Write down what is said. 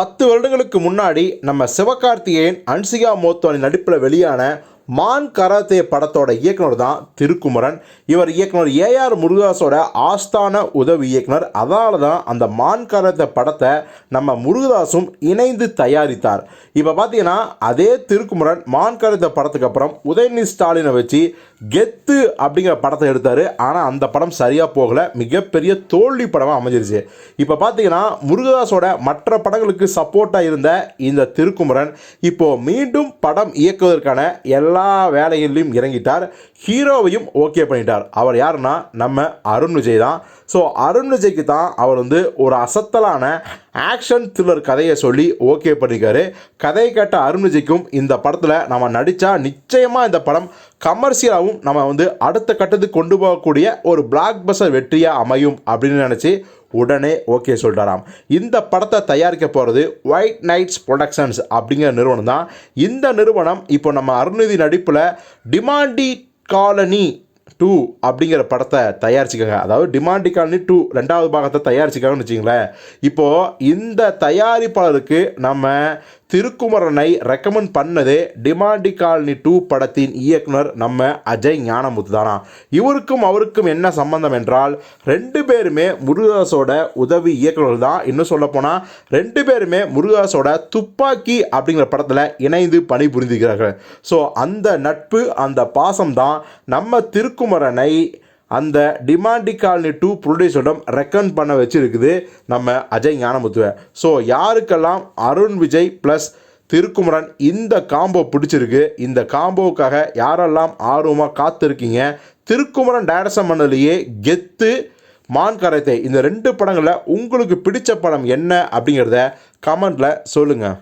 பத்து வருடங்களுக்கு முன்னாடி நம்ம சிவகார்த்திகேயன் அன்சிகா மோத்வானி நடிப்பில் வெளியான மான் கராத்தே படத்தோட இயக்குனர் தான் திருக்குமரன். இவர் இயக்குனர் ஏஆர் முருகதாஸோட ஆஸ்தான உதவி இயக்குனர். அதனால தான் அந்த மான் கராத்தே படத்தை நம்ம முருகதாஸும் இணைந்து தயாரித்தார். இப்போ பார்த்தீங்கன்னா அதே திருக்குமரன் மான் கராத்தே படத்துக்கு அப்புறம் உதயநிதி ஸ்டாலினை வச்சு கெத்து அப்படிங்கிற படத்தை எடுத்தார். ஆனால் அந்த படம் சரியாக போகலை. மிகப்பெரிய தோல்வி படமாக அமைஞ்சிருச்சு. இப்போ பார்த்தீங்கன்னா முருகதாஸோட மற்ற படங்களுக்கு சப்போர்ட்டாக இருந்த இந்த திருக்குமரன் இப்போது மீண்டும் படம் இயக்குவதற்கான எல்லா வேலைகளிலும் இறங்கிட்டார். ஹீரோவையும் ஓகே பண்ணிட்டார். அவர் யாருன்னா நம்ம அருண் விஜய் தான். ஸோ அருண் விஜய்க்கு தான் அவர் வந்து ஒரு அசத்தலான ஆக்ஷன் த்ரில்லர் கதையை சொல்லி ஓகே பண்ணியிருக்காரு கதையை கேட்ட அருண்விஜய்க்கும் இந்த படத்தில் நம்ம நடித்தா நிச்சயமாக இந்த படம் கமர்ஷியலாகவும் நம்ம வந்து அடுத்த கட்டத்துக்கு கொண்டு போகக்கூடிய ஒரு பிளாக் பஸ்டர் வெற்றியாக அமையும் அப்படின்னு நினச்சி உடனே ஓகே சொல்லிட்டாராம் இந்த படத்தை தயாரிக்க போகிறது ஒயிட் நைட்ஸ் ப்ரொடக்ஷன்ஸ் அப்படிங்கிற நிறுவனம் தான். இந்த நிறுவனம் இப்போ நம்ம அருண்நிதி நடிப்பில் டிமாண்டி காலனி டூ அப்படிங்கிற படத்தை தயாரிச்சுக்காங்க. அதாவது டிமாண்டி காலனி டூ ரெண்டாவது பாகத்தை தயாரிச்சுக்காங்கன்னு வச்சிங்களேன் இப்போது இந்த தயாரிப்பாளருக்கு நம்ம திருக்குமரனை ரெக்கமெண்ட் பண்ணதே டிமாண்டி காலனி டூ படத்தின் இயக்குனர் நம்ம அஜய் ஞானமுத்து தானா? இவருக்கும் அவருக்கும் என்ன சம்பந்தம் என்றால் ரெண்டு பேருமே முருகதாஸோட உதவி இயக்குனர் தான். இன்னும் சொல்லப்போனால் ரெண்டு பேருமே முருகதாஸோட துப்பாக்கி அப்படிங்கிற படத்தில் இணைந்து பணிபுரிந்துகிறார்கள் ஸோ அந்த நட்பு அந்த பாசம் தான் நம்ம திருக்குமரனை அந்த டிமாண்டி காலனி டூ ப்ரொடியூசரிடம் ரெக்கன் பண்ண வச்சுருக்குது நம்ம அஜய் ஞானமுத்துவை. ஸோ யாருக்கெல்லாம் அருண் விஜய் ப்ளஸ் திருக்குமரன் இந்த காம்போ பிடிச்சிருக்கு இந்த காம்போவுக்காக யாரெல்லாம் ஆர்வமாக காத்திருக்கீங்க திருக்குமரன் டேரக்ஷன் பண்ணதுலேயே கெத்து மான் கரைத்தை இந்த ரெண்டு படங்களில் உங்களுக்கு பிடிச்ச படம் என்ன அப்படிங்கிறத கமெண்டில் சொல்லுங்கள்